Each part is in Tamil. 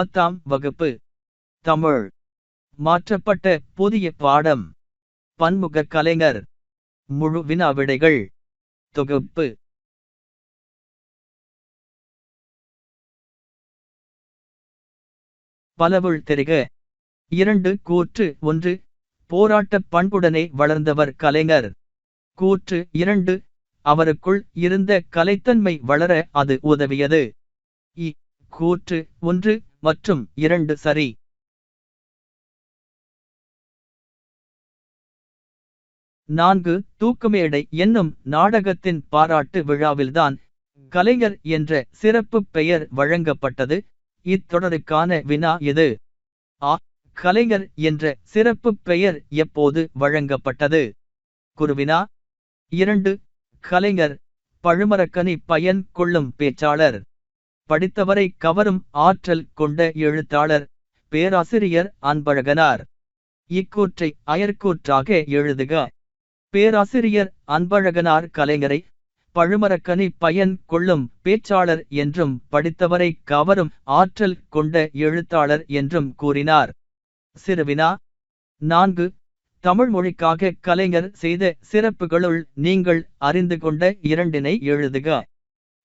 பத்தாம் வகுப்பு. தமிழ். மாற்றப்பட்ட புதிய பாடம். பன்முக கலைஞர். முழு வினாவிடைகள் தொகுப்பு. பலவுள் தெரிக. இரண்டு கூற்று ஒன்று. போராட்ட பண்புடனே வளர்ந்தவர் கலைஞர். கூற்று இரண்டு. அவருக்குள் இருந்த கலைத்தன்மை வளர அது உதவியது. இ. கூற்று ஒன்று. மற்றும் இரண்டு சரி. நான்கு தூக்குமேடை என்னும் நாடகத்தின் பாராட்டு விழாவில்தான் கலைஞர் என்ற சிறப்புப் பெயர் வழங்கப்பட்டது. இத்தொடருக்கான வினா எது? ஆ கலைஞர் என்ற சிறப்புப் பெயர் எப்போது வழங்கப்பட்டது? குருவினா இரண்டு கலைஞர் பழுமரக்கனி பயன் கொள்ளும் பேச்சாளர். படித்தவரை கவரும் ஆற்றல் கொண்ட எழுத்தாளர் பேராசிரியர் அன்பழகனார். இக்கூற்றை அயற்கூற்றாக எழுதுக. பேராசிரியர் அன்பழகனார் கலைஞரை பழுமரக்கனி பயன் கொள்ளும் பேச்சாளர் என்றும் படித்தவரை கவரும் ஆற்றல் கொண்ட எழுத்தாளர் என்றும் கூறினார். சிறுவினா நான்கு தமிழ் மொழிக்காக கலைஞர் செய்த சிறப்புகளுள் நீங்கள் அறிந்து கொண்ட இரண்டினை எழுதுக.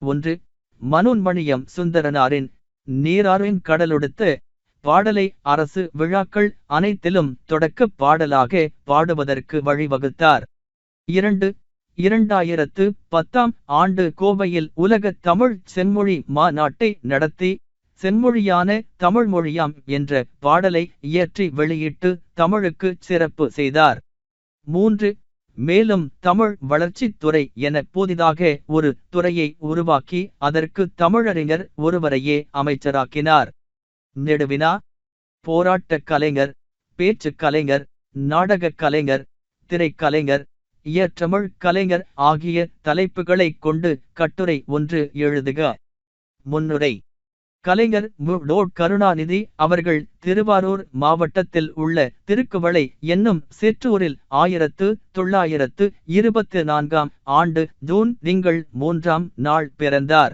ஒன்று மனோன்மணியம் சுந்தரனாரின் நீராறின் கடலொடுத்து பாடலை அரசு விழாக்கள் அனைத்திலும் தொடக்கப் பாடலாக பாடுவதற்கு வழிவகுத்தார். இரண்டு இரண்டாயிரத்து பத்தாம் ஆண்டு கோவையில் உலக தமிழ் செம்மொழி மாநாட்டை நடத்தி செம்மொழியான தமிழ் மொழியாம் என்ற பாடலை இயற்றி வெளியிட்டு தமிழுக்கு சிறப்பு செய்தார். மூன்று மேலும் தமிழ் வளர்ச்சித் துறை என புதிதாக ஒரு துறையை உருவாக்கி அதற்கு தமிழறிஞர் ஒருவரையே அமைச்சராக்கினார். நெடுவினா போராட்டக் கலைஞர் பேச்சுக் கலைஞர் நாடகக் கலைஞர் திரைக்கலைஞர் இயற்றமிழ் கலைஞர் ஆகிய தலைப்புகளைக் கொண்டு கட்டுரை ஒன்று எழுதுக. முன்னுரை கலைஞர் மு. கருணாநிதி அவர்கள் திருவாரூர் மாவட்டத்தில் உள்ள திருக்குவளை என்னும் சிற்றூரில் ஆயிரத்து தொள்ளாயிரத்து இருபத்து நான்காம் ஆண்டு ஜூன் திங்கள் மூன்றாம் நாள் பிறந்தார்.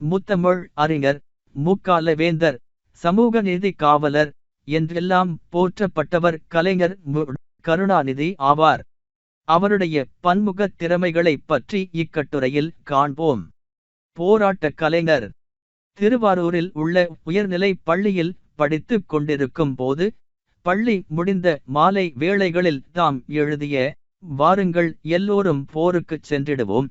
முத்தமிழ் அறிஞர் முக்காலவேந்தர் சமூக நீதி காவலர் என்றெல்லாம் போற்றப்பட்டவர் கலைஞர் மு. கருணாநிதி ஆவார். அவருடைய பன்முக திறமைகளைப் பற்றி இக்கட்டுரையில் காண்போம். போராட்டக் கலைஞர் திருவாரூரில் உள்ள உயர்நிலை பள்ளியில் படித்துக் கொண்டிருக்கும் போது பள்ளி முடிந்த மாலை வேளைகளில் தாம் எழுதிய வாருங்கள் எல்லோரும் போருக்குச் சென்றிடுவோம்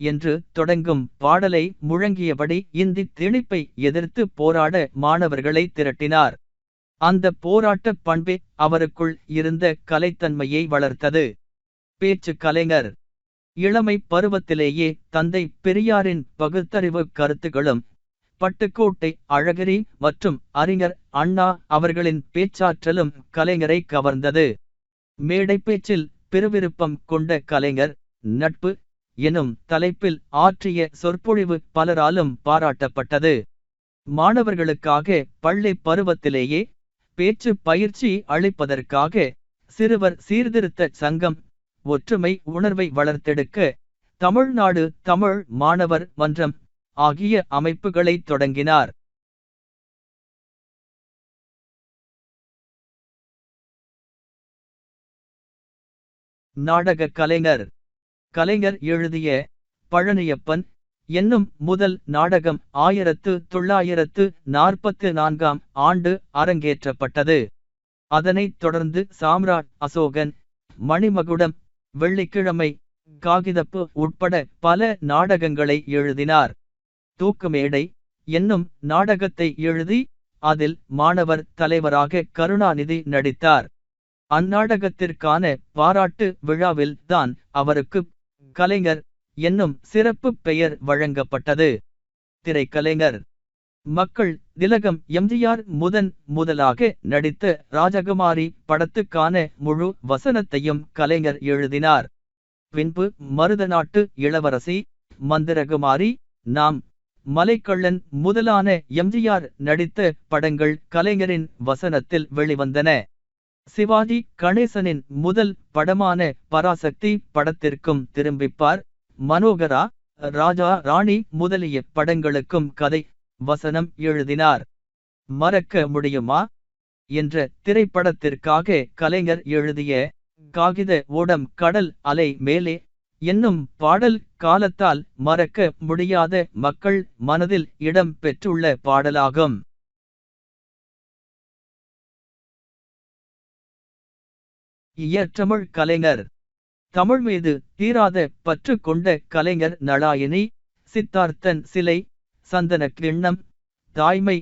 என்று தொடங்கும் பாடலை முழங்கியபடி இந்தி திணிப்பை எதிர்த்து போராட மாணவர்களை திரட்டினார். அந்த போராட்டப் பண்பே அவருக்குள் இருந்த கலைத்தன்மையை வளர்த்தது. பேச்சு கலைஞர். இளமை பருவத்திலேயே தந்தை பெரியாரின் பகுத்தறிவு கருத்துகளும் பட்டுக்கோட்டை அழகிரி மற்றும் அறிஞர் அண்ணா அவர்களின் பேச்சாற்றலும் கலைஞரை கவர்ந்தது. மேடை பேச்சில் பெருவிருப்பம் கொண்ட கலைஞர் நட்பு எனும் தலைப்பில் ஆற்றிய சொற்பொழிவு பலராலும் பாராட்டப்பட்டது. மாணவர்களுக்காக பள்ளி பருவத்திலேயே பேச்சு பயிற்சி அளிப்பதற்காக சிறுவர் சீர்திருத்த சங்கம் ஒற்றுமை உணர்வை வளர்த்தெடுக்க தமிழ்நாடு தமிழ் மாணவர் மன்றம் ஆகிய அமைப்புகளை தொடங்கினார். நாடக கலைஞர். கலைஞர் எழுதிய பழனியப்பன் என்னும் முதல் நாடகம் ஆயிரத்து தொள்ளாயிரத்து நாற்பத்து நான்காம் ஆண்டு அரங்கேற்றப்பட்டது. அதனைத் தொடர்ந்து சாம்ராட் அசோகன் மணிமகுடம் வெள்ளிக்கிழமை காகிதப்பு உட்பட பல நாடகங்களை எழுதினார். தூக்குமேடை என்னும் நாடகத்தை எழுதி அதில் மாணவர் தலைவராக கருணாநிதி நடித்தார். அந்நாடகத்திற்கான பாராட்டு விழாவில் தான் அவருக்கு கலைஞர் என்னும் சிறப்பு பெயர் வழங்கப்பட்டது. திரைக்கலைஞர் மக்கள் திலகம் எம்ஜிஆர் முதன் முதலாக நடித்த ராஜகுமாரி படத்துக்கான முழு வசனத்தையும் கலைஞர் எழுதினார். பின்பு மருதநாட்டு இளவரசி மந்திரகுமாரி நாம் மலைக்கள்ளன் முதலான எம்ஜிஆர் நடித்த படங்கள் கலைஞரின் வசனத்தில் வெளிவந்தன. சிவாஜி கணேசனின் முதல் படமான பராசக்தி படத்திற்கும் திரும்பிப்பார். மனோகரா ராஜா ராணி முதலிய படங்களுக்கும் கதை வசனம் எழுதினார். மறக்க முடியுமா? என்ற திரைப்படத்திற்காக கலைஞர் எழுதிய காகித ஓடம் கடல் அலை மேலே என்னும் பாடல் காலத்தால் மறக்க முடியாத மக்கள் மனதில் இடம் பெற்றுள்ள பாடலாகும். இயற்றமிழ் கலைஞர். தமிழ் மீது தீராத பற்று கொண்ட கலைஞர் நளாயினி சித்தார்த்தன் சிலை சந்தன கிண்ணம் தாய்மை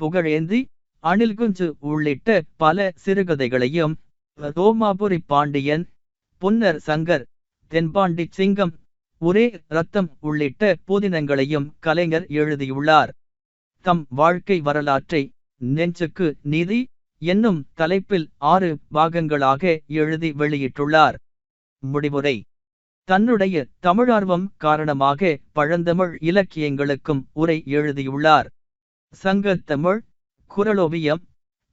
புகழேந்தி அணில்குஞ்சு உள்ளிட்ட பல சிறுகதைகளையும் ரோமாபுரி பாண்டியன் புன்னர் சங்கர் தென்பாண்டி சிங்கம். ஒரே ரத்தம் உள்ளிட்ட புதினங்களையும் கலைஞர் எழுதியுள்ளார். தம் வாழ்க்கை வரலாற்றை நெஞ்சுக்கு நீதி என்னும் தலைப்பில் ஆறு பாகங்களாக எழுதி வெளியிட்டுள்ளார். முடிவுரை. தன்னுடைய தமிழார்வம் காரணமாக பழந்தமிழ் இலக்கியங்களுக்கும் உரை எழுதியுள்ளார். சங்கத்தமிழ் குரலோவியம்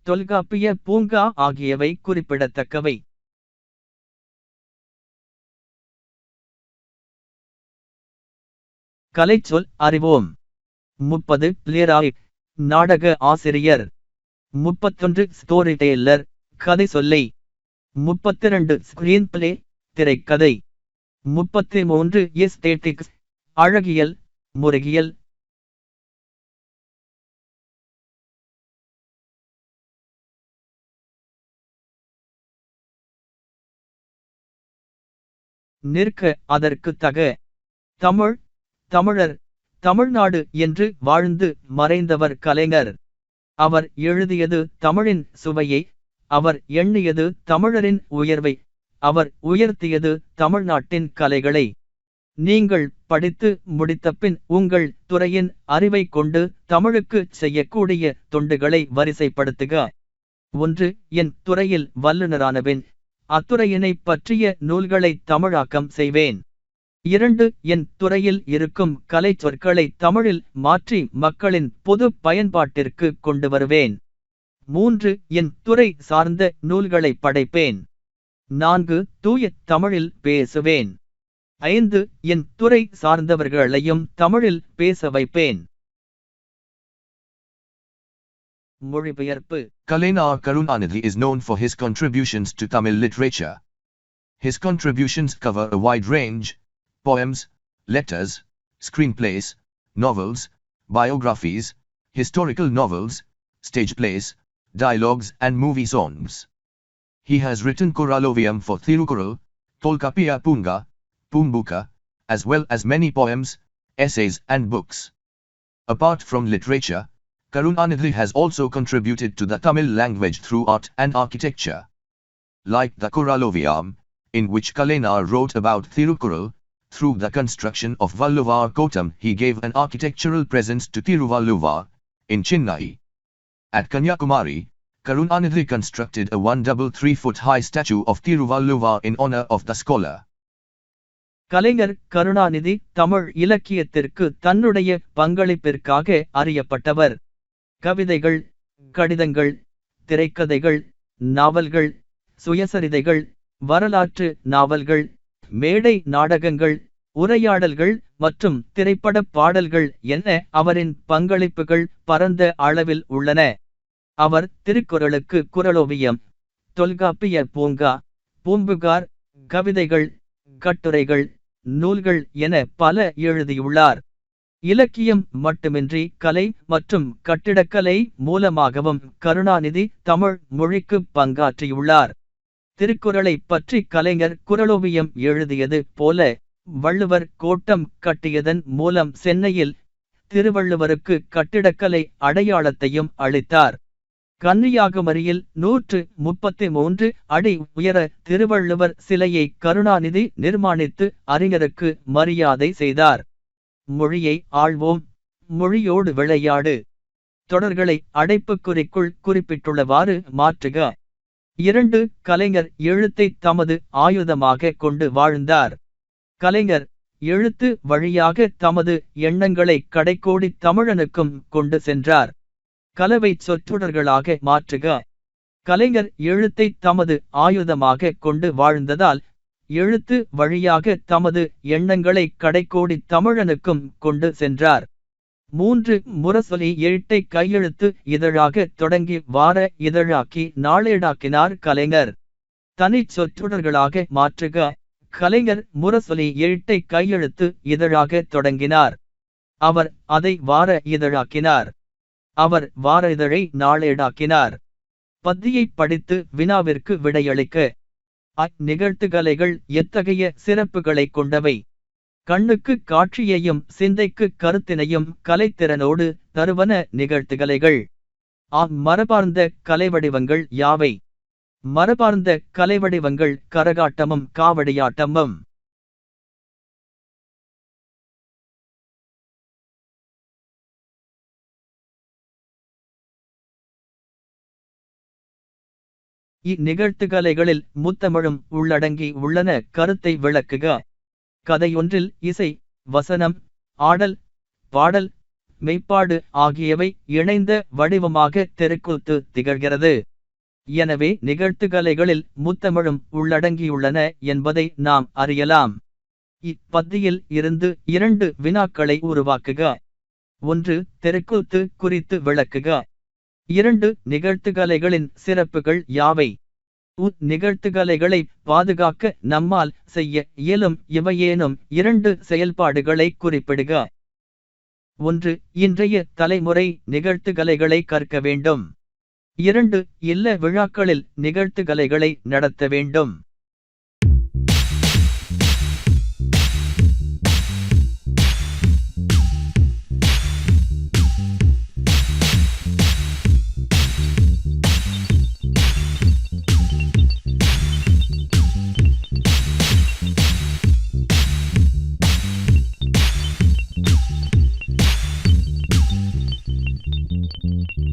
தொல்காப்பிய பூங்கா ஆகியவை குறிப்பிடத்தக்கவை. கலைச்சொல் அறிவோம். முப்பது பிளேராய்ட் நாடக ஆசிரியர். முப்பத்தொன்று ஸ்டோரி டெய்லர் கதை சொல்லை. முப்பத்தி ரெண்டு ஸ்கிரீன் பிளே திரைக்கதை. முப்பத்தி மூன்று எஸ்தேட்டிக்ஸ் அழகியல் முருகியல் நிற்க அதற்கு தக. தமிழ் தமிழர் தமிழ்நாடு என்று வாழ்ந்து மறைந்தவர் கலைஞர். அவர் எழுதியது தமிழின் சுவையை அவர் எண்ணியது தமிழரின் உயர்வை அவர் உயர்த்தியது தமிழ்நாட்டின் கலைகளை. நீங்கள் படித்து முடித்தபின் உங்கள் துறையின் அறிவை கொண்டு தமிழுக்கு செய்யக்கூடிய தொண்டுகளை வரிசைப்படுத்துக. ஒன்று என் துறையில் வல்லுநரானவேன் அத்துறையினை பற்றிய நூல்களை தமிழாக்கம் செய்வேன். இரண்டு என் துறையில் இருக்கும் கலை சொற்களை தமிழில் மாற்றி மக்களின் பொது பயன்பாட்டிற்கு கொண்டு வருவேன். மூன்று என் துறை சார்ந்த நூல்களை படைப்பேன். நான்கு தூய தமிழில் பேசுவேன். ஐந்து என் துறை சார்ந்தவர்களையும் தமிழில் பேச வைப்பேன். மொழிபெயர்ப்பு. கலைனா Karunanidhi is known for his contributions to Tamil literature. His contributions cover a wide range poems, letters, screenplays, novels, biographies, historical novels, stage plays, dialogues, and movie songs. He has written Koralovium for Thirukural, Tolkapiya Punga, Pumbuka, as well as many poems, essays, and books. Apart from literature, Karunanidhi has also contributed to the Tamil language through art and architecture. Like the Koraloviam, in which Kalainar wrote about Thirukural, through the construction of Valluvar Kotam he gave an architectural presence to Tiruvalluvar, in Chennai. At Kanyakumari, Karunanidhi constructed a 133 foot high statue of Tiruvalluvar in honor of the scholar. கலைஞர் கருணாநிதி தமிழ் இலக்கியத்திற்கு தன்னுடைய பங்களிப்பிற்காக அறியப்பட்டவர் கவிதைகள் கடிதங்கள் திரைக்கதைகள் நாவல்கள் சுயசரிதைகள் வரலாற்று நாவல்கள் மேடை நாடகங்கள் உரையாடல்கள் மற்றும் திரைப்பட பாடல்கள் என அவரின் பங்களிப்புகள் பரந்த அளவில் உள்ளன. அவர் திருக்குறளுக்கு குரலோவியம் தொல்காப்பிய பூங்கா பூம்புகார் கவிதைகள் கட்டுரைகள் நூல்கள் என பல எழுதியுள்ளார். இலக்கியம் மட்டுமின்றி கலை மற்றும் கட்டிடக்கலை மூலமாகவும் கருணாநிதி தமிழ் மொழிக்கு பங்காற்றியுள்ளார். திருக்குறளை பற்றி கலைஞர் குரலோவியம் எழுதியது போல வள்ளுவர் கோட்டம் கட்டியதன் மூலம் சென்னையில் திருவள்ளுவருக்கு கட்டிடக்கலை அடையாளத்தையும் அளித்தார். கன்னியாகுமரியில் நூற்று முப்பத்தி மூன்று அடி உயர திருவள்ளுவர் சிலையை கருணாநிதி நிர்மாணித்து அறிஞருக்கு மரியாதை செய்தார். மொழியை ஆள்வோம் மொழியோடு விளையாடு. தொடர்களை அடைப்புக்குறிக்குள் குறிப்பிட்டுள்ளவாறு மாற்றுக. இரண்டு கலைஞர் எழுத்தை தமது ஆயுதமாக கொண்டு வாழ்ந்தார். கலைஞர் எழுத்து வழியாக தமது எண்ணங்களை கடைக்கோடி தமிழனுக்கும் கொண்டு சென்றார். கலவை சொற்றொடர்களாக மாற்றுக. கலைஞர் எழுத்தை தமது ஆயுதமாக கொண்டு வாழ்ந்ததால் எழுத்து வழியாக தமது எண்ணங்களை கடைக்கோடி தமிழனுக்கும் கொண்டு சென்றார். மூன்று முரசொலி எழுத்தை கையெழுத்து இதழாக தொடங்கி வார இதழாக்கி நாளேடாக்கினார் கலைஞர். தனிச் சொற்றொடர்களாக மாற்றுக. கலைஞர் முரசொலி எழுத்தை கையெழுத்து இதழாக தொடங்கினார். அவர் அதை வார இதழாக்கினார். அவர் வார இதழை நாளேடாக்கினார். பத்தியை படித்து வினாவிற்கு விடையளிக்க. அந்நிகழ்த்துகலைகள் எத்தகைய சிறப்புகளைக் கொண்டவை? கண்ணுக்கு காட்சியையும் சிந்தைக்கு கருத்தினையும் கலைத்திறனோடு தருவன நிகழ்த்துகலைகள். ஆம் மரபார்ந்த கலைவடிவங்கள் யாவை? மரபார்ந்த கலைவடிவங்கள் கரகாட்டமும் காவடியாட்டமும். இந்நிகழ்த்துகலைகளில் முத்தமிழும் உள்ளடங்கி உள்ளன கருத்தை விளக்குக. கதையொன்றில் இசை வசனம் ஆடல் பாடல் மெய்ப்பாடு ஆகியவை இணைந்த வடிவமாக தெருக்கூத்து திகழ்கிறது. எனவே நிகழ்த்துகலைகளில் முத்தமிழும் உள்ளடங்கியுள்ளன என்பதை நாம் அறியலாம். இப்பத்தியில் இருந்து இரண்டு வினாக்களை உருவாக்குக. ஒன்று தெருக்கூத்து குறித்து விளக்குக. இரண்டு நிகழ்த்துகலைகளின் சிறப்புகள் யாவை? உ நிகழ்த்துகலைகளை பாதுகாக்க நம்மால் செய்ய இயலும் இவையேனும் இரண்டு செயல்பாடுகளை குறிப்பிடுக. ஒன்று இன்றைய தலைமுறை நிகழ்த்துகலைகளை கற்க வேண்டும். இரண்டு இல்ல விழாக்களில் நிகழ்த்துகலைகளை நடத்த வேண்டும். Mm-hmm.